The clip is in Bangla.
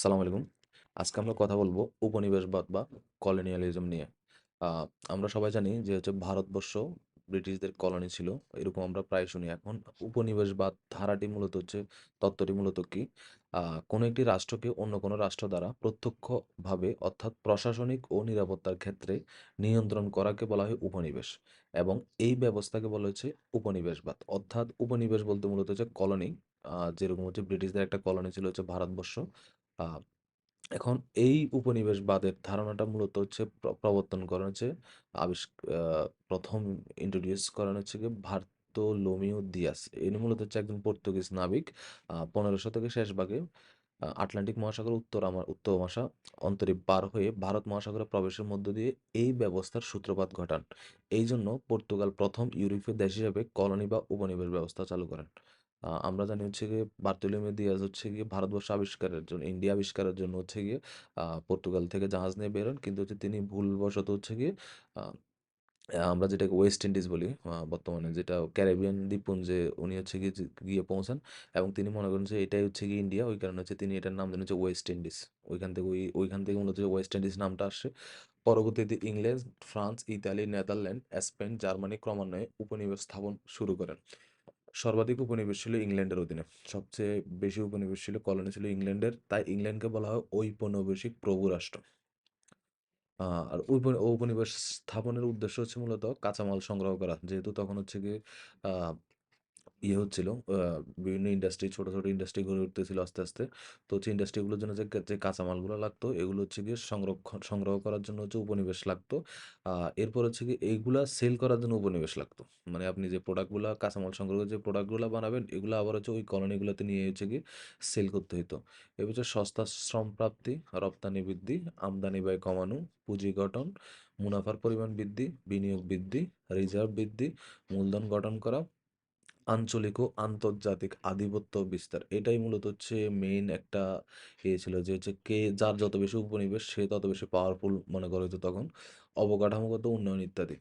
আসসালামু আলাইকুম। আজকে আমরা কথা বলব উপনিবেশবাদ বা কলোনিয়ালিজম নিয়ে। আমরা সবাই জানি যে হচ্ছে ভারতবর্ষ ব্রিটিশদের কলোনি ছিল। এরকম আমরা প্রায় শুনি। এখন উপনিবেশবাদ ধারাটি মূলত হচ্ছে, তত্ত্বটি মূলত কি? কোনো একটি রাষ্ট্রকে অন্য কোনো রাষ্ট্র দ্বারা প্রত্যক্ষভাবে অর্থাৎ প্রশাসনিক ও নিরাপত্তার ক্ষেত্রে নিয়ন্ত্রণ করাকে বলা হয় উপনিবেশ। এবং এই ব্যবস্থাকে বলা হচ্ছে উপনিবেশবাদ। অর্থাৎ উপনিবেশ বলতে মূলত হচ্ছে কলোনি। যেরকম হচ্ছে ব্রিটিশদের একটা কলোনি ছিল হচ্ছে ভারতবর্ষ। এখন এই উপনিবেশবাদের ধারণাটা মূলত হচ্ছে প্রবর্তন করা হচ্ছে ১ম introduce করানো হচ্ছে গিয়ে বার্তোলোমিও দিয়াস। ইনি মূলত হচ্ছে একজন পর্তুগিজ নাবিক। পনেরো ১৫ শতকের শেষ ভাগে আটলান্টিক মহাসাগর উত্তর আমার উত্তর মহাসা অন্তরে পার হয়ে ভারত মহাসাগরে প্রবেশের মধ্য দিয়ে এই ব্যবস্থার সূত্রপাত ঘটান। এই জন্য পর্তুগাল প্রথম ইউরোপীয় দেশ হিসেবে কলোনি বা উপনিবেশ ব্যবস্থা চালু করেন। আমরা জানি হচ্ছে গিয়ে বার্তোলোমিও দিয়াস হচ্ছে গিয়ে ভারতবর্ষ আবিষ্কারের জন্য ইন্ডিয়া আবিষ্কারের জন্য হচ্ছে গিয়ে পর্তুগাল থেকে জাহাজ নিয়ে বেরোন কিন্তু হচ্ছে তিনি ভুলবশত হচ্ছে গিয়ে আমরা যেটাকে ওয়েস্ট ইন্ডিজ বলি বর্তমানে যেটা ক্যারিবিয়ান দ্বীপপুঞ্জে উনি হচ্ছে গিয়ে গিয়ে পৌঁছান এবং তিনি মনে করেন যে এটাই হচ্ছে গিয়ে ইন্ডিয়া। ওই কারণে হচ্ছে তিনি এটার নাম দেন হচ্ছে ওয়েস্ট ইন্ডিজ। ওইখান থেকে ওই ওইখান থেকে মূলত ওয়েস্ট ইন্ডিজ নামটা আসে পরবর্তীতে England, France, Italy, Netherland, Spain, Germany ক্রমান্বয়ে উপনিবেশ স্থাপন শুরু করেন। সর্বাধিক উপনিবেশ ছিল ইংল্যান্ডের অধীনে। সবচেয়ে বেশি উপনিবেশ ছিল কলোনি ছিল ইংল্যান্ডের। তাই ইংল্যান্ডকে বলা হয় ঔপনিবেশিক প্রভু রাষ্ট্র। আর ঔপ, ঔপনিবেশ স্থাপনের উদ্দেশ্য হচ্ছে মূলত কাঁচামাল সংগ্রহ করা। যেহেতু তখন হচ্ছে কি ইয়ে হচ্ছিল বিভিন্ন ইন্ডাস্ট্রি ছোট, ছোট ইন্ডাস্ট্রি গড়ে উঠতেছিল আস্তে, আস্তে। তো হচ্ছে ইন্ডাস্ট্রিগুলোর জন্য যে, কাঁচামালগুলো লাগতো এগুলো হচ্ছে গিয়ে সংরক্ষণ সংগ্রহ করার জন্য হচ্ছে উপনিবেশ লাগতো। এরপর হচ্ছে গিয়ে এইগুলা সেল করার জন্য উপনিবেশ লাগতো। মানে আপনি যে প্রোডাক্টগুলো কাঁচামাল সংগ্রহ যে প্রোডাক্টগুলো বানাবেন এগুলো আবার হচ্ছে ওই কলোনিগুলোতে নিয়ে হচ্ছে গিয়ে সেল করতে হইতো। এ হচ্ছে সস্তা শ্রম প্রাপ্তি, রপ্তানি বৃদ্ধি, আমদানি ব্যয় কমানো, পুঁজি গঠন, মুনাফার পরিমাণ বৃদ্ধি, বিনিয়োগ বৃদ্ধি, রিজার্ভ বৃদ্ধি, মূলধন গঠন করা, আঞ্চলিক ও আন্তর্জাতিক আধিপত্য বিস্তার। এটাই মূলত হচ্ছে মেইন একটা ইয়ে ছিল যে হচ্ছে কে, যার যত বেশি উপনিবেশ সে তত বেশি পাওয়ারফুল মনে করা হতো তখন। অবকাঠামোগত উন্নয়ন ইত্যাদি।